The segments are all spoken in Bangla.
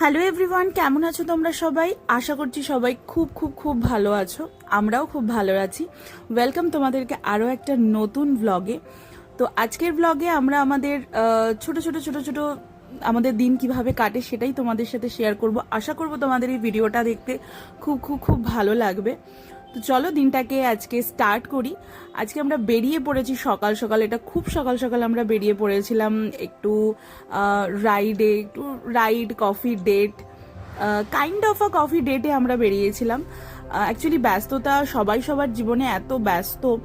হ্যালো এভরিওয়ান কেমন আছো তোমরা সবাই? আশা করছি সবাই খুব খুব খুব ভালো আছো। আমরাও খুব ভালো আছি। ওয়েলকাম তোমাদেরকে আরও একটা নতুন ব্লগে তো আজকের ব্লগে আমরা আমাদের ছোট ছোট ছোট ছোট আমাদের দিন কীভাবে কাটে সেটাই তোমাদের সাথে শেয়ার করব। আশা করব তোমাদের এই ভিডিওটা দেখতে খুব খুব খুব ভালো লাগবে। তো চলো দিনটাকে আজকে স্টার্ট করি। আজকে আমরা বেরিয়ে পড়েছি সকাল সকাল, এটা খুব সকাল সকাল আমরা বেরিয়ে পড়েছিলাম একটু রাইডে একটু ride coffee date kind of a coffee ডেটে আমরা বেরিয়েছিলাম। অ্যাকচুয়ালি ব্যস্ততা, সবাই সবার জীবনে এত ব্যস্ত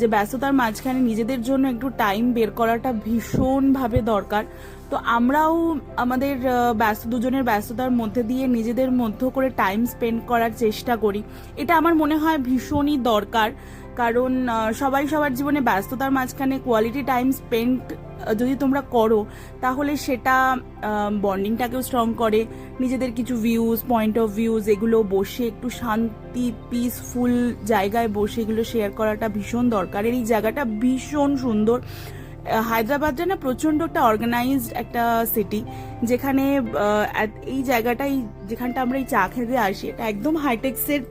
যে ব্যস্ততার মাঝখানে নিজেদের জন্য একটু টাইম বের করাটা ভীষণভাবে দরকার। তো আমরাও আমাদের ব্যস্ত দুজনের ব্যস্ততার মধ্যে দিয়ে নিজেদের মধ্য করে টাইম স্পেন্ড করার চেষ্টা করি। এটা আমার মনে হয় ভীষণই দরকার। কারণ সবাই সবার জীবনে ব্যস্ততার মাঝখানে কোয়ালিটি টাইম স্পেন্ড যদি তোমরা করো, তাহলে সেটা বন্ডিংটাকেও স্ট্রং করে। নিজেদের কিছু ভিউজ পয়েন্ট অফ ভিউজ এগুলো বসে একটু শান্তি পিসফুল জায়গায় বসে এগুলো শেয়ার করাটা ভীষণ দরকার। এই জায়গাটা ভীষণ সুন্দর। হায়দ্রাবাদটা না প্রচণ্ড একটা অর্গানাইজড একটা সিটি যেখানে এই জায়গাটাই, যেখানটা আমরা এই চা খেতে আসি, এটা একদম হাইটেক্সের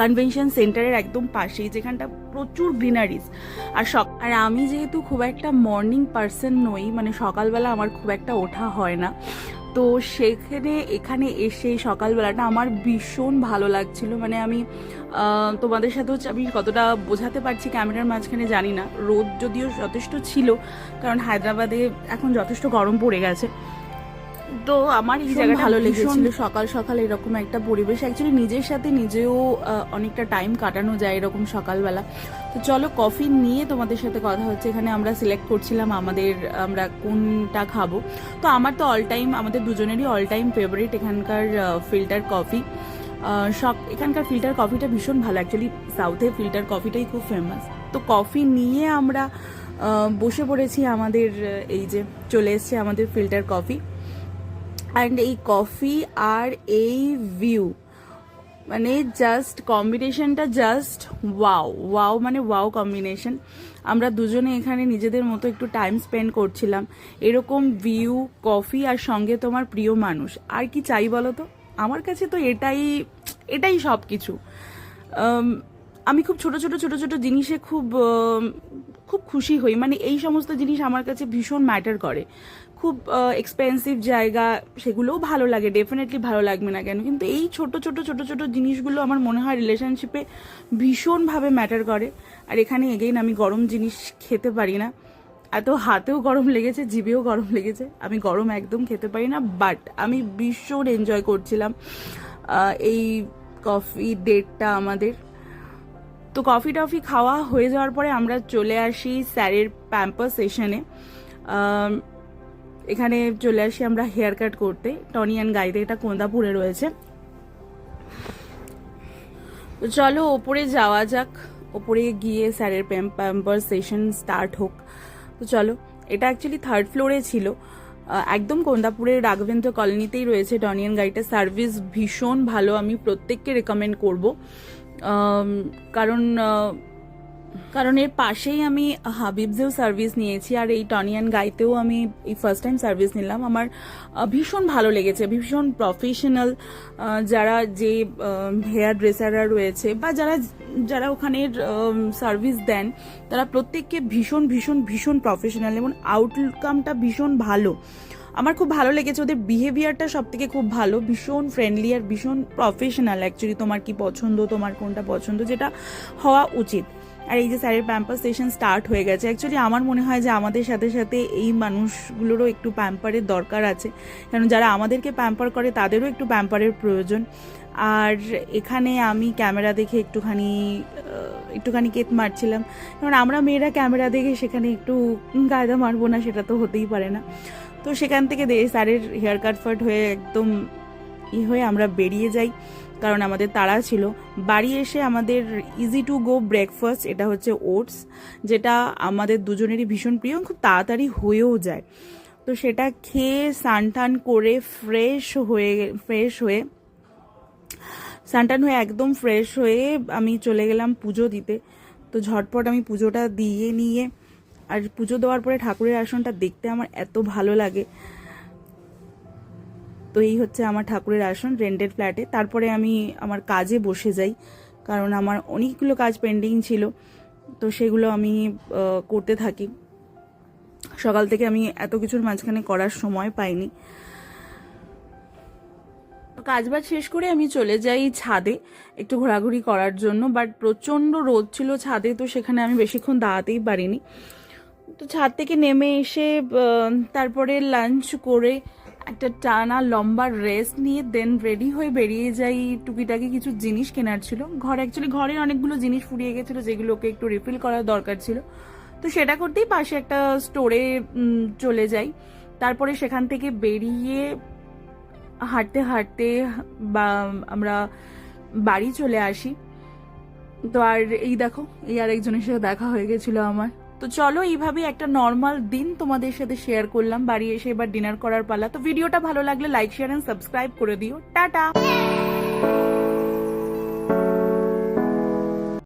কনভেনশন সেন্টারের একদম পাশেই, যেখানটা প্রচুর গ্রিনারিজ আর সক, আর আমি যেহেতু খুব একটা মর্নিং পার্সন নই মানে সকালবেলা আমার খুব একটা ওঠা হয় না। তো সেখানে, এখানে এসে সকালবেলাটা আমার ভীষণ ভালো লাগছিল। মানে আমি তোমাদের সাথে হচ্ছে আমি কতটা বোঝাতে পারছি ক্যামেরার মাঝখানে জানি না। রোদ যদিও যথেষ্ট ছিল, কারণ হায়দ্রাবাদে এখন যথেষ্ট গরম পড়ে গেছে। তো আমার এই জায়গাটা ভালো লেগেছিল। সকাল সকাল এরকম একটা পরিবেশ অ্যাকচুয়ালি নিজের সাথে নিজেও অনেকটা টাইম কাটানো যায় এরকম সকালবেলা। তো চলো কফি নিয়ে তোমাদের সাথে কথা হচ্ছে। এখানে আমরা সিলেক্ট করছিলাম আমাদের আমরা কোনটা খাব। তো আমার তো অল টাইম আমাদের দুজনেরই অল টাইম ফেভারিট এখানকার ফিল্টার কফি সব এখানকার ফিল্টার কফিটা ভীষণ ভালো। অ্যাকচুয়ালি সাউথে ফিল্টার কফিটাই খুব ফেমাস তো কফি নিয়ে আমরা বসে পড়েছি আমাদের এই যে চলে এসছে আমাদের ফিল্টার কফি অ্যান্ড এই কফি আর এই ভিউ মানে জাস্ট কম্বিনেশনটা জাস্ট ওয়াও ওয়াও মানে ওয়াও কম্বিনেশন আমরা দুজনে এখানে নিজেদের মতো একটু টাইম স্পেন্ড করছিলাম। এরকম ভিউ কফি আর সঙ্গে তোমার প্রিয় মানুষ। আর কি চাই বলো তো আমার কাছে তো এটাই এটাই সব কিছু আমি খুব ছোট ছোট ছোট ছোট জিনিসে খুব খুব খুশি হই। মানে এই সমস্ত জিনিস আমার কাছে ভীষণ ম্যাটার করে। খুব এক্সপেন্সিভ জায়গা, সেগুলোও ভালো লাগে ডেফিনেটলি ভালো লাগবে না কেন? কিন্তু এই ছোট ছোট ছোট ছোট জিনিসগুলো আমার মনে হয় রিলেশনশিপে ভীষণভাবে ম্যাটার করে। আর এখানে এগেইন আমি গরম জিনিস খেতে পারি না। এত হাতেও গরম লেগেছে, জিভেও গরম লেগেছে। আমি গরম একদম খেতে পারি না বাট আমি ভীষণ এনজয় করছিলাম এই কফি ডেটটা আমাদের। তো কফি টফি খাওয়া হয়ে যাওয়ার পরে আমরা চলে আসি স্যারের প্যাম্পার সেশনে। এখানে চলে আসি আমরা হেয়ার কাট করতে। টনি অ্যান্ড গাইতে এটা কোন্দাপুরে রয়েছে। তো চলো ওপরে যাওয়া যাক। ওপরে গিয়ে স্যারের প্যাম্পার সেশন স্টার্ট হোক। তো চলো, এটা অ্যাকচুয়ালি থার্ড ফ্লোরে ছিল। একদম কোন্দাপুরের রাঘবেন্দ্র কলোনিতেই রয়েছে টনিয়ান গাড়িটার সার্ভিস ভীষণ ভালো। আমি প্রত্যেককে রেকমেন্ড করব। কারণ কারণ এর পাশেই আমি হাবিবসেও সার্ভিস নিয়েছি আর এই টনিয়ান গাইতেও আমি এই ফার্স্ট টাইম সার্ভিস নিলাম। আমার ভীষণ ভালো লেগেছে, ভীষণ প্রফেশনাল যারা যে হেয়ার ড্রেসাররা রয়েছে বা যারা যারা ওখানের সার্ভিস দেন, তারা প্রত্যেককে ভীষণ ভীষণ ভীষণ প্রফেশনাল এবং আউটকামটা ভীষণ ভালো। আমার খুব ভালো লেগেছে ওদের বিহেভিয়ারটা সব থেকে খুব ভালো, ভীষণ ফ্রেন্ডলি আর ভীষণ প্রফেশনাল অ্যাকচুয়ালি তোমার কি পছন্দ, তোমার কোনটা পছন্দ, যেটা হওয়া উচিত। আর এই যে স্যারের প্যাম্পার সেশন স্টার্ট হয়ে গেছে অ্যাকচুয়ালি আমার মনে হয় যে আমাদের সাথে সাথে এই মানুষগুলোরও একটু প্যাম্পারের দরকার আছে। কারণ যারা আমাদেরকে প্যাম্পার করে, তাদেরও একটু প্যাম্পারের প্রয়োজন। আর এখানে আমি ক্যামেরা দেখে একটুখানি একটুখানি কেত মারছিলাম। কারণ আমরা মেয়েরা ক্যামেরা দেখে সেখানে একটু গায়দা মারবো না, সেটা তো হতেই পারে না। তো সেখান থেকে স্যারের হেয়ার কাট ফাট হয়ে একদম ই হয়ে আমরা বেরিয়ে যাই, কারণ আমাদের তাড়া ছিল। বাড়ি এসে আমাদের ইজি টু গো ব্রেকফাস্ট এটা হচ্ছে ওটস যেটা আমাদের দুজনেরই ভীষণ প্রিয় খুব তাড়াতাড়ি হয়েও যায়। তো সেটা খেয়ে সানটান করে ফ্রেশ হয়ে ফ্রেশ হয়ে সানটান হয়ে একদম ফ্রেশ হয়ে আমি চলে গেলাম পুজো দিতে। তো ঝটপট আমি পুজোটা দিয়ে নিয়ে আর পুজো দেওয়ার পরে ঠাকুরের আসনটা দেখতে আমার এত ভালো লাগে। তো এই হচ্ছে আমার ঠাকুরের আসন রেন্টেড ফ্ল্যাটে তারপরে আমি আমার কাজে বসে যাই, কারণ আমার অনেকগুলো কাজ পেন্ডিং ছিল। তো সেগুলো আমি করতে থাকি। সকাল থেকে আমি এত কিছুর মাঝখানে করার সময় পাইনি। কাজবাজ শেষ করে আমি চলে যাই ছাদে একটু ঘোরাঘুরি করার জন্য বাট প্রচণ্ড রোদ ছিল ছাদে, তো সেখানে আমি বেশিক্ষণ দাঁড়াতেই পারিনি। তো ছাদ থেকে নেমে এসে তারপরে লাঞ্চ করে একটা টানা লম্বা রেস্ট নিয়ে দেন রেডি হয়ে বেরিয়ে যাই। টুকিটাকি কিছু জিনিস কেনার ছিল। ঘরে অ্যাকচুয়ালি ঘরে অনেকগুলো জিনিস ফুরিয়ে গেছিল যেগুলোকে একটু রিফিল করার দরকার ছিল। তো সেটা করতেই পাশে একটা স্টোরে চলে যাই। তারপরে সেখান থেকে বেরিয়ে হাঁটতে হাঁটতে বা, আমরা বাড়ি চলে আসি। তো আর এই দেখো, এই আরেকজনের সাথে দেখা হয়ে গেছিল আমার। তো চলো এইভাবে একটা নর্মাল দিন তোমাদের সাথে শেয়ার করলাম। বাড়ি এসে এবার ডিনার করার পালা। তো ভিডিওটা ভালো লাগলে লাইক শেয়ার এন্ড সাবস্ক্রাইব করে দিও। টাটা!